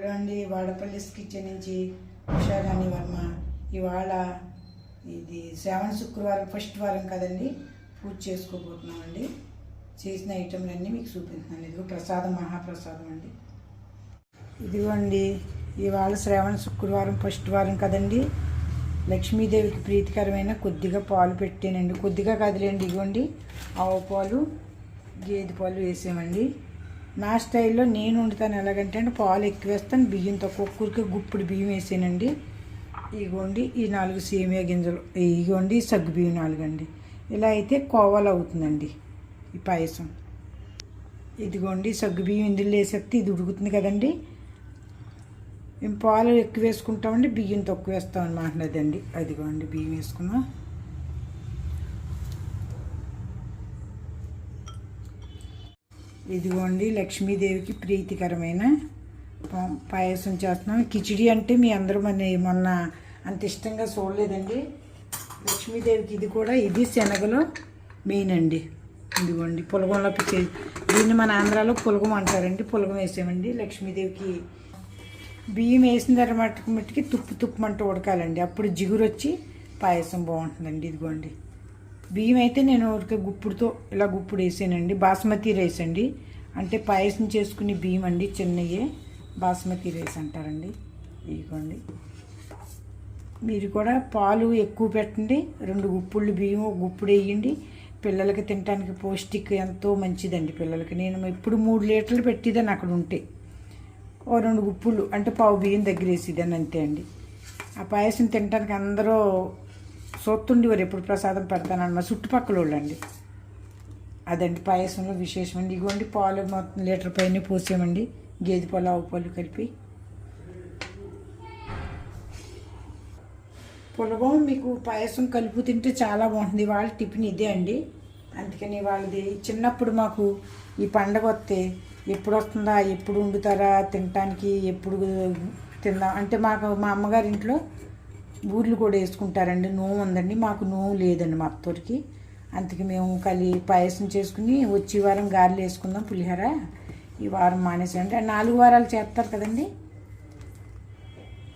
Hello అండి Vadapalli kitchen నుంచి ఉషారాణి వర్మ. ఇవాళ ఇది శ్రావణ శుక్రవారం ఫస్ట్ వారం కదండి. పూజ చేసుకోబోతున్నామండి. చేసిన ఐటెంలన్నీ మీకు చూపిస్తున్నాను. ఇదిగో ప్రసాదం మహాప్రసాదం అండి. ఇదిగోండి ఇవాళ శ్రావణ శుక్రవారం ఫస్ట్ వారం కదండి. లక్ష్మీదేవికి ప్రీతికరమైన కొద్దిగా పాలు పెట్టానండి. కొద్దిగా కదిలేండి ఇదిగోండి. ఆవు పాలు గేదె పాలు వేసామండి. నా స్టైల్లో నేను వండుతాను ఎలాగంటే అండి పాలు ఎక్కువ వేస్తాను బియ్యం తక్కువ ఒక్కరికి గుప్పుడు బియ్యం వేసానండి. ఇగోండి ఈ నాలుగు సేమియా గింజలు ఇగోండి సగ్గు బియ్యం నాలుగు అండి ఇలా అయితే కోవాలు అవుతుందండి ఈ పాయసం. ఇదిగోండి సగ్గు బియ్యం ఇందులో వేసేస్తే ఇది ఉడుకుతుంది కదండి. మేము పాలు ఎక్కువ వేసుకుంటామండి బియ్యం తక్కువ వేస్తాం అనమాట అదిగోండి బియ్యం వేసుకున్నాం. ఇదిగోండి లక్ష్మీదేవికి ప్రీతికరమైన పాయసం చేస్తున్నాం. కిచిడి అంటే మీ అందరూ మన మొన్న అంత ఇష్టంగా చూడలేదండి. లక్ష్మీదేవికి ఇది కూడా ఇది శనగలో మెయిన్ అండి. ఇదిగోండి పులగంలో పిచ్చే దీన్ని మన ఆంధ్రాలో పులగం అంటారండి. పులగం వేసామండి. లక్ష్మీదేవికి బియ్యం వేసిన తర్వాత మట్టుకి తుప్పు తుప్పు అంటూ ఉడకాలండి. అప్పుడు జిగురు వచ్చి పాయసం బాగుంటుందండి. ఇదిగోండి. బియ్యం అయితే నేను ఊరికే గుప్పుడుతో ఇలా గుప్పుడు వేసానండి. బాస్మతి రైస్ అండి. అంటే పాయసం చేసుకునే బియ్యం అండి చిన్నయే బాస్మతి రైస్ అంటారండి. ఇదిగోండి. మీరు కూడా పాలు ఎక్కువ పెట్టండి. రెండు గుప్పుళ్ళు బియ్యం గుప్పుడు వేయండి. పిల్లలకి తినడానికి పౌష్టిక్ ఎంతో మంచిదండి పిల్లలకి. నేను ఇప్పుడు మూడు లీటర్లు పెట్టేదాన్ని అక్కడ ఉంటే. ఓ రెండు గుప్పులు అంటే పావు బియ్యం దగ్గర వేసేదాన్ని అంతే అండి. ఆ పాయసం తినడానికి అందరూ సొత్తుండి వారు ఎప్పుడు ప్రసాదం పెడతానని చుట్టుపక్కల వాళ్ళండి. అదండి పాయసంలో విశేషమండి. ఇగోండి పాలు మొత్తం లీటర్ పైన పోసామండి. గేదె పాలు ఆవు పాలు కలిపి. పులగం మీకు పాయసం కలుపు తింటే చాలా బాగుంటుంది. వాళ్ళ టిఫిన్ ఇదే అండి. అందుకని వాళ్ళది చిన్నప్పుడు మాకు ఈ పండగ వస్తే ఎప్పుడు వస్తుందా ఎప్పుడు వండుతారా తినటానికి ఎప్పుడు తిందాం. అంటే మాకు మా అమ్మగారి ఇంట్లో బూర్లు కూడా వేసుకుంటారండి. నోము ఉందండి. మాకు నోము లేదండి మా అత్తోరికి అందుకే మేము కలి పాయసం చేసుకుని వచ్చే వారం గారెలు వేసుకుందాం పులిహోర. ఈ వారం మానేసండి అంటే నాలుగు వారాలు చేస్తారు కదండి.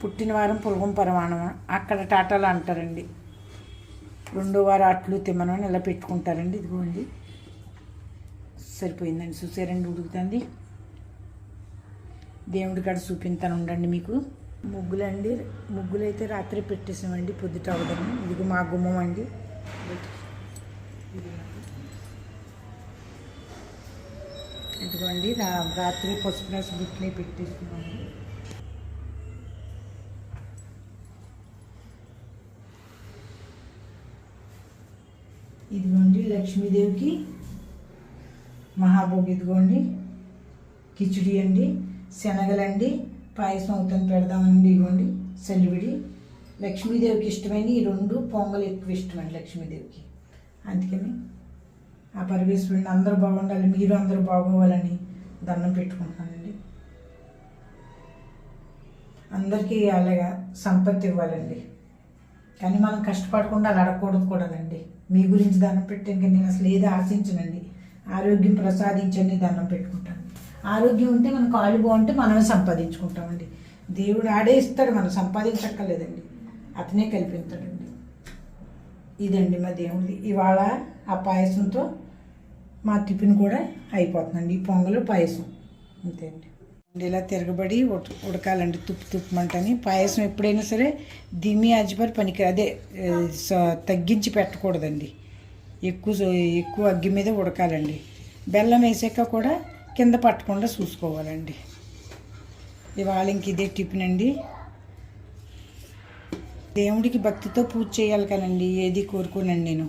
పుట్టిన వారం పులగం పరమాణం అక్కడ టాటాలు అంటారండి. రెండో వారం అట్లు తిమ్మనని ఇలా పెట్టుకుంటారండి. ఇదిగోండి. సరిపోయిందండి. చూసారండి ఉడుకుతుంది. దేవుడి కాడ చూపింతాను ఉండండి మీకు. ముగ్గులండి. ముగ్గులు అయితే రాత్రి పెట్టేసామండి పొద్దుట అవదని ఇదిగో మా గుమ్మం అండి. ఇదిగోండి రాత్రి పసుపు రాసి బుట్టిని పెట్టేసుకున్నాము ఇదిగోండి లక్ష్మీదేవికి మహాభోగి ఇదిగోండి. కిచిడి అండి శనగలండి. పాయసం అవుతాను పెడదామండి ఇవ్వండి సెలివిడి. లక్ష్మీదేవికి ఇష్టమైన ఈ రెండు పొంగల్ ఎక్కువ ఇష్టమండి లక్ష్మీదేవికి. అందుకని ఆ పరమేశ్వరుని అందరూ బాగుండాలి మీరు అందరూ బాగోవాలని దండం పెట్టుకుంటున్నానండి. అందరికీ అలాగా సంపత్తి ఇవ్వాలండి. కానీ మనం కష్టపడకుండా అలా అడగకూడదు కూడానండి. మీ గురించి దండం పెట్టి ఇంకా నేను అసలు ఏది ఆశించనండి. ఆరోగ్యం ప్రసాదించండి దండం పెట్టుకుంటాను. ఆరోగ్యం ఉంటే మన కాళ్ళు బాగుంటే మనమే సంపాదించుకుంటామండి. దేవుడు ఆడే ఇస్తాడు మనం సంపాదించక్కర్లేదండి. అతనే కల్పిస్తాడండి ఇదండి మా దేవుడిది. ఇవాళ ఆ పాయసంతో మా టిఫిన్ కూడా అయిపోతుందండి. ఈ పొంగలు పాయసం. అంతే అండి. ఇలా తిరగబడి ఉడ ఉడకాలండి. తుప్పు తుప్పమంటని. పాయసం ఎప్పుడైనా సరే దిమి అజ్బర్ పనికి అదే స- తగ్గించి పెట్టకూడదండి. ఎక్కువ ఎక్కువ అగ్గి మీద ఉడకాలండి. బెల్లం వేసాక కూడా కింద పట్టకుండా చూసుకోవాలండి. ఇవాళ ఇంక ఇదే టిఫిన్ అండి. దేవుడికి భక్తితో పూజ చేయాలి కదండి ఏది కోరుకోనండి నేను.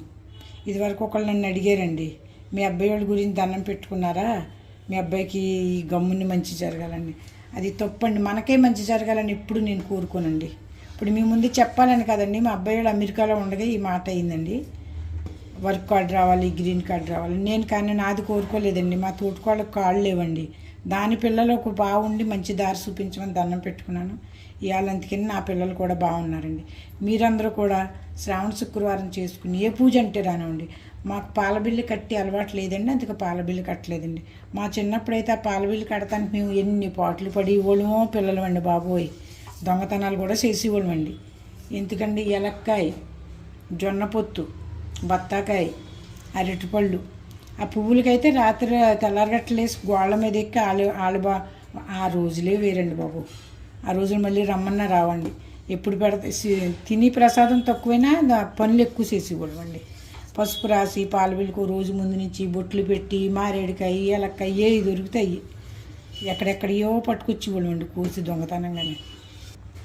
ఇదివరకు ఒకళ్ళు నన్ను అడిగారండి మీ అబ్బాయి వాళ్ళ గురించి దండం పెట్టుకున్నారా? మీ అబ్బాయికి ఈ గమ్ముని మంచి జరగాలండి అది తప్పండి మనకే మంచి జరగాలని ఇప్పుడు నేను కోరుకోనండి. ఇప్పుడు మీ ముందు చెప్పాలని కదండి మా అబ్బాయి వాళ్ళు అమెరికాలో ఉండగా ఈ మాట అయిందండి. వర్క్ కార్డ్ రావాలి గ్రీన్ కార్డ్ రావాలి. నేను కానీ నాది కోరుకోలేదండి. మా తోటికోళ్ళకి కాళ్ళు లేవండి. దాని పిల్లలకు బాగుండి మంచి దారి చూపించమని దండం పెట్టుకున్నాను. ఇవాళ అందుకని నా పిల్లలు కూడా బాగున్నారండి మీరందరూ కూడా శ్రావణ శుక్రవారం చేసుకుని ఏ పూజ అంటే రానివ్వండి. మాకు పాల బిల్లు కట్టి అలవాటు లేదండి అందుకే పాల బిల్లు కట్టలేదండి. మా చిన్నప్పుడైతే ఆ పాల బిల్లు కడతానికి మేము ఎన్ని పాటలు పడి ఇవ్వడమో పిల్లలమండి బాబోయ్. దొంగతనాలు కూడా చేసేవాళ్ళమండి. ఎందుకండి ఎలక్కాయ జొన్న పొత్తు బత్తాకాయ అరటిపళ్ళు. ఆ పువ్వులకైతే రాత్రి తెల్లారగట్టలేసి గోళ్ళ మీద ఎక్కి ఆలు ఆలుబా ఆ రోజులే వేరండి బాబు. ఆ రోజులు మళ్ళీ రమ్మన్నా రావండి. ఎప్పుడు పెడితే తిని ప్రసాదం తక్కువైనా పనులు ఎక్కువ చేసేవాళ్ళం అండి పసుపు రాసి పాలపిల్లకు రోజు ముందు నుంచి బొట్లు పెట్టి మారేడుకాయ ఎలక్కాయ ఏ దొరుకుతాయి. పట్టుకొచ్చి పట్టుకొచ్చేవాళ్ళం అండి దొంగతనం దొంగతనంగానే.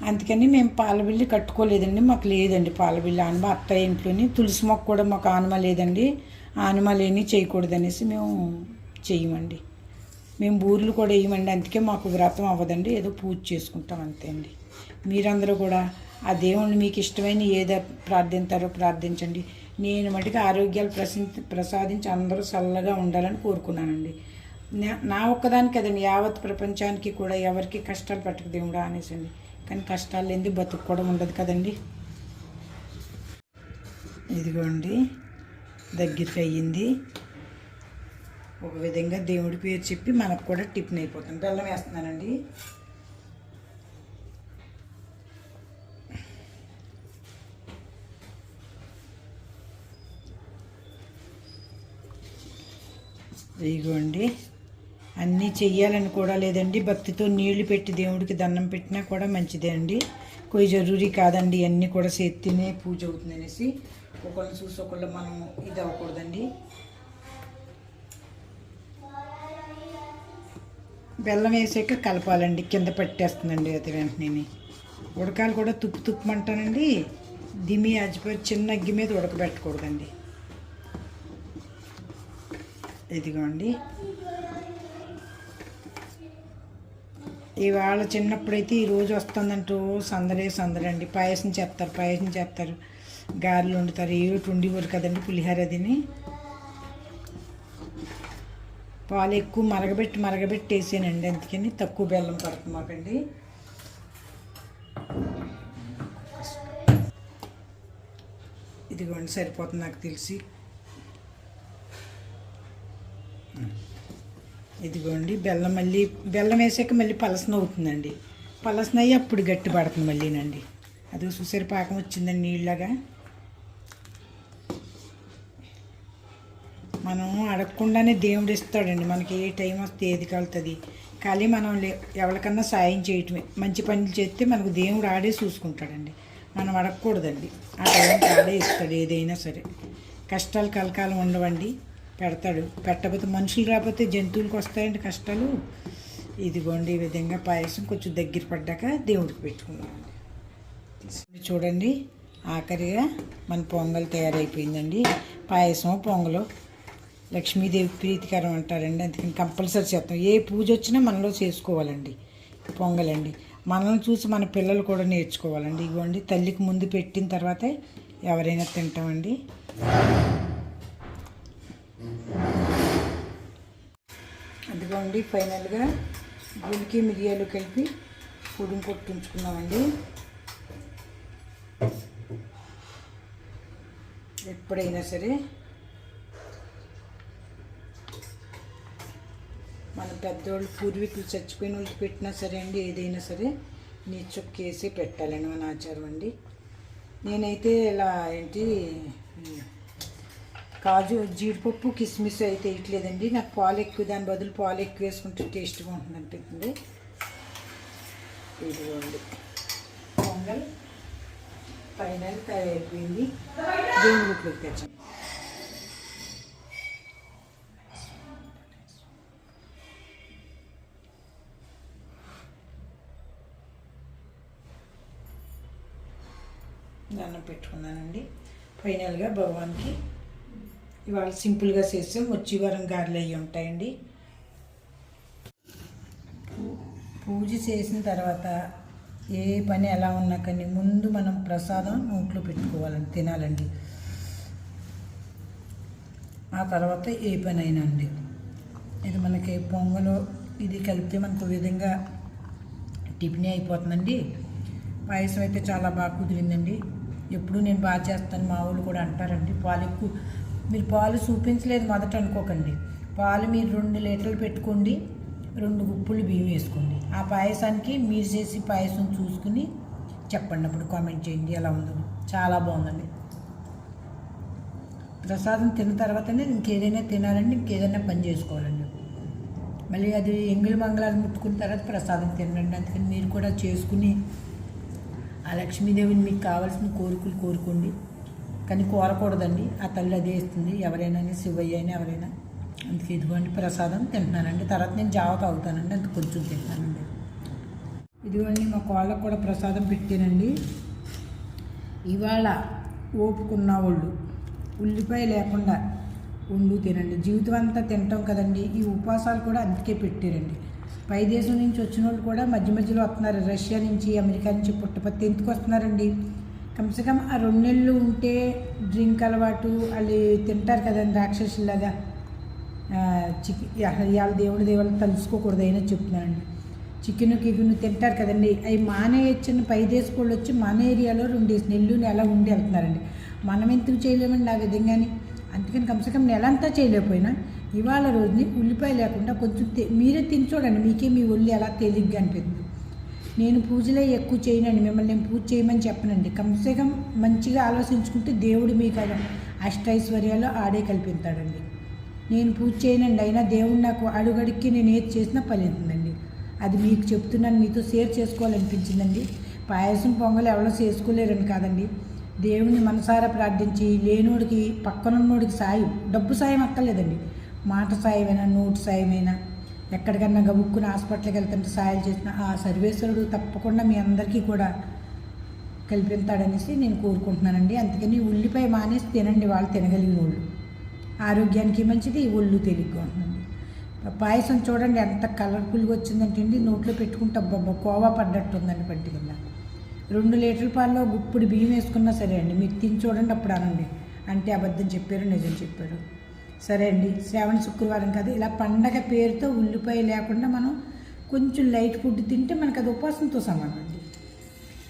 అందుకని మేము పాలబిల్లి కట్టుకోలేదండి మాకు లేదండి పాలబిల్లి ఆనమ అత్తయ్య ఇంట్లోని తులసి మొక్క కూడా మాకు ఆనమ లేదండి. ఆనమ లేని చేయకూడదనేసి మేము చేయమండి మేము బూర్లు కూడా వేయమండి అందుకే మాకు వ్రతం అవ్వదండి. ఏదో పూజ చేసుకుంటాం అంతే అండి. మీరందరూ కూడా ఆ దేవుణ్ణి మీకు ఇష్టమైన ఏదో ప్రార్థించారో ప్రార్థించండి. నేను మటుకు ఆరోగ్యాలు ప్రసి ప్రసాదించి అందరూ చల్లగా ఉండాలని కోరుకున్నానండి. నా- నా ఒక్కదానికి కదండి యావత్ ప్రపంచానికి కూడా ఎవరికి కష్టాలు పెట్టక దేవుడా అనేసండి. కానీ కష్టాలు లేని బతుకు కూడా ఉండదు కదండి. ఇదిగోండి దగ్గరికి అయ్యింది. ఒక విధంగా దేవుడి పేరు చెప్పి మనకు కూడా టిఫిన్ అయిపోతుంది. బెల్లం వేస్తున్నానండి. ఇదిగోండి. అన్నీ చెయ్యాలని కూడా లేదండి. భక్తితో నీళ్ళు పెట్టి దేవుడికి దండం పెట్టినా కూడా మంచిదే అండి. కొయి జరూరీ కాదండి. అన్నీ కూడా చేతినే పూజ అవుతుంది అనేసి ఒకళ్ళని చూసి ఒకళ్ళు మనం ఇది అవ్వకూడదండి. బెల్లం వేసాక కలపాలండి. కింద పట్టేస్తుందండి అది వెంటనే ఉడకాలు కూడా తుప్పు తుప్పమంటానండి. దిమి అజ్జిపోయి చిన్న అగ్గి మీద ఉడకబెట్టకూడదండి. ఇదిగోండి. ఇవాళ చిన్నప్పుడైతే ఈ రోజు వస్తుందంటూ సందడే సందడండి పాయసం చేస్తారు పాయసం చేస్తారు. గారెలు వండుతారు. ఏమిటి ఉండేవారు కదండి పులిహోర అదిని పాలు ఎక్కువ మరగబెట్టి మరగబెట్టి వేసానండి. అందుకని తక్కువ బెల్లం పడుతుంది మాకండి. ఇదిగోండి సరిపోతుంది నాకు తెలిసి. ఇదిగోండి బెల్లం మళ్ళీ బెల్లం వేసాక మళ్ళీ పలసన అవుతుందండి. పలసన అయ్యి అప్పుడు గట్టి పడుతుంది మళ్ళీనండి. అది చూసారు పాకం వచ్చిందండి నీళ్ళగా మనం అడగకుండానే దేవుడు ఇస్తాడండి మనకి ఏ టైం వస్తే ఏది కలుతుంది ఖాళీ మనం లే ఎవరికన్నా సాయం చేయటమే మంచి పనులు చేస్తే మనకు దేవుడు ఆడే చూసుకుంటాడండి. మనం అడగకూడదండి ఆ టైంకి ఆడే ఇస్తాడు ఏదైనా సరే. కష్టాలు కలకాలం ఉండవండి. పెడతాడు. పెట్టకపోతే మనుషులు రాకపోతే జంతువులకు వస్తాయండి కష్టాలు. ఇదిగోండి ఈ విధంగా పాయసం కొంచెం దగ్గర పడ్డాక దేవుడికి పెట్టుకున్నామండి చూడండి. ఆఖరిగా మన పొంగల్ తయారైపోయిందండి. పాయసం పొంగలు. లక్ష్మీదేవి ప్రీతికరం అంటారండి. అందుకని కంపల్సరీ చేస్తాం. ఏ పూజ వచ్చినా మనలో చేసుకోవాలండి. పొంగలండి. మనల్ని చూసి మన పిల్లలు కూడా నేర్చుకోవాలండి. ఇవ్వండి తల్లికి ముందు పెట్టిన తర్వాతే ఎవరైనా తింటామండి. అదిగోండి ఫైనల్గా గులికి మిరియాలు కలిపి పొడిని కొట్టించుకున్నామండి ఎప్పుడైనా సరే మన పెద్దోళ్ళు పూర్వీకులు చచ్చిపోయిన వాళ్ళకి పెట్టినా సరే అండి ఏదైనా సరే నీ వేసి పెట్టాలని మన ఆచారం అండి. నేనైతే ఇలా ఏంటి కాజు జీడిపప్పు కిస్మిస్ అయితే ఇట్లేదండి. నాకు పాలు ఎక్కువ దాని బదులు పాలు ఎక్కువ వేసుకుంటే టేస్ట్గా ఉంటుంది అనిపిస్తుంది ఇదిగోండి. పొంగల్ ఫైనల్ తయారైపోయింది. దేవుని గుట్లోకి తెచ్చాం దండం పెట్టుకున్నానండి. ఫైనల్గా భగవాన్కి ఇవాళ సింపుల్గా చేసాం వచ్చివరం గారెలు అవి ఉంటాయండి. పూ- పూజ చేసిన తర్వాత ఏ పని ఎలా ఉన్నా కానీ ముందు మనం ప్రసాదం నోట్లో పెట్టుకోవాలండి తినాలండి. ఆ తర్వాత ఏ పని అయినా అండి. ఇది మనకి పొంగలో ఇది కలిపితే మనకు విధంగా టిఫిన్ అయిపోతుందండి. పాయసం అయితే చాలా బాగా కుదిరిందండి. ఎప్పుడు నేను బాగా చేస్తాను మా వాళ్ళు కూడా అంటారండి. పాలు ఎక్కువ మీరు పాలు చూపించలేదు మొదట అనుకోకండి. పాలు మీరు రెండు లీటర్లు పెట్టుకోండి రెండు గుప్పులు బియ్యం వేసుకోండి. ఆ పాయసానికి మీరు చేసి పాయసం చూసుకుని చెప్పండి. అప్పుడు కామెంట్ చేయండి ఎలా ఉందో. చాలా బాగుందండి. ప్రసాదం తిన్న తర్వాతనే ఇంకేదైనా తినాలండి ఇంకేదైనా పని చేసుకోవాలండి. మళ్ళీ అది ఎంగిలి మంగళాలు ముట్టుకున్న తర్వాత ప్రసాదం తినండి. అందుకని మీరు కూడా చేసుకుని ఆ లక్ష్మీదేవిని మీకు కావాల్సిన కోరికలు కోరుకోండి. కానీ కోరకూడదండి. ఆ తల్లి అదే ఇస్తుంది. ఎవరైనా శివయ్య అయినా ఎవరైనా. అందుకే ఇదిగోండి ప్రసాదం తింటున్నానండి. తర్వాత నేను జావ తాగుతానండి. అంత కొంచెం తింటానండి. ఇదిగోండి మా కోళ్ళకు కూడా ప్రసాదం పెట్టానండి. ఇవాళ ఓపుకున్న వాళ్ళు ఉల్లిపాయ లేకుండా ఉండు తినండి. జీవితం అంతా తింటాం కదండి. ఈ ఉపవాసాలు కూడా అందుకే పెట్టారండి. పై దేశం నుంచి వచ్చిన వాళ్ళు కూడా మధ్య మధ్యలో వస్తున్నారు. రష్యా నుంచి అమెరికా నుంచి పుట్టపత్తి ఎందుకు వస్తున్నారండి? కమ్సే కమ్ ఆ రెండు నెలలు ఉంటే డ్రింక్ అలవాటు వాళ్ళు తింటారు కదండి రాక్షసులాగా చికెన్ ఇవాళ దేవుడి దేవుళ్ళు తలుసుకోకూడదు అయినా చెప్తున్నానండి చికెన్ కికెన్ తింటారు కదండి. అవి మానేయచ్చని పై దేశకోళ్ళు వచ్చి మన ఏరియాలో రెండేసి నెల్లు నెల ఉండి వెళ్తున్నారండి. మనం ఎందుకు చేయలేమండి ఆ విధంగాని? అందుకని కమ్సకం నెల అంతా చేయలేకపోయినా ఇవాళ రోజుని ఉల్లిపాయ లేకుండా కొంచెం మీరే తిని చూడండి మీకే మీ ఒళ్ళు ఎలా తేలిగ్గా అనిపిస్తుంది. నేను పూజలే ఎక్కువ చేయనండి మిమ్మల్ని నేను పూజ చేయమని చెప్పనండి. కమ్సే కమ్ మంచిగా ఆలోచించుకుంటే దేవుడు మీకు అష్టైశ్వర్యాలు ఆడే కల్పిస్తాడండి నేను పూజ చేయనండి అయినా దేవుడు నాకు అడుగడికి నేను ఏది చేసినా ఫలితుందండి అది మీకు చెప్తున్నాను మీతో షేర్ చేసుకోవాలనిపించిందండి. పాయసం పొంగలు ఎవరో చేసుకోలేరని కాదండి. దేవుడిని మనసారా ప్రార్థించి లేనోడికి పక్కనున్నోడికి సాయం డబ్బు సాయం అక్కర్లేదండి. మాట సాయమైనా నోటు సాయమైనా ఎక్కడికన్నా గబుక్కుని హాస్పిటల్కి వెళ్తుంటే సాయం చేసిన ఆ సర్వేశ్వరుడు తప్పకుండా మీ అందరికీ కూడా కల్పిస్తాడనేసి నేను కోరుకుంటున్నానండి. అందుకని ఉల్లిపాయ మానేసి తినండి వాళ్ళు తినగలిగిన వాళ్ళు ఆరోగ్యానికి మంచిది ఒళ్ళు తేలిగ్గా ఉంటుంది పాయసం చూడండి ఎంత కలర్ఫుల్గా వచ్చిందంటే అండి నోట్లో పెట్టుకుంటే అబ్బబ్బా కోవా పడ్డట్టు ఉందండి పంటి కింద రెండు లీటర్ల పాలలో గుప్పుడు బియ్యం వేసుకున్నా సరే అండి మీరు తిని చూడండి అప్పుడు అనండి. అంటే అబద్ధం చెప్పారు నిజం చెప్పారు. సరే అండి శ్రావణ శుక్రవారం కదా ఇలా పండగ పేరుతో ఉల్లిపాయ లేకుండా మనం కొంచెం లైట్ ఫుడ్ తింటే మనకు అది ఉపాసనతో సమానం అండి.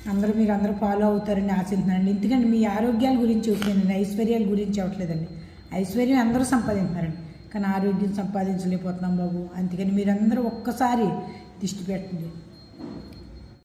అందరూ మీరు అందరూ ఫాలో అవుతారని ఆశిస్తున్నానండి ఎందుకంటే మీ ఆరోగ్యాల గురించి చెబుతున్నానండి ఐశ్వర్యాల గురించి అవ్వట్లేదండి ఐశ్వర్యం అందరూ సంపాదింటున్నారండి కానీ ఆరోగ్యం సంపాదించలేకపోతున్నాం బాబు. అందుకని మీరందరూ ఒక్కసారి దిష్టి పెట్టండి.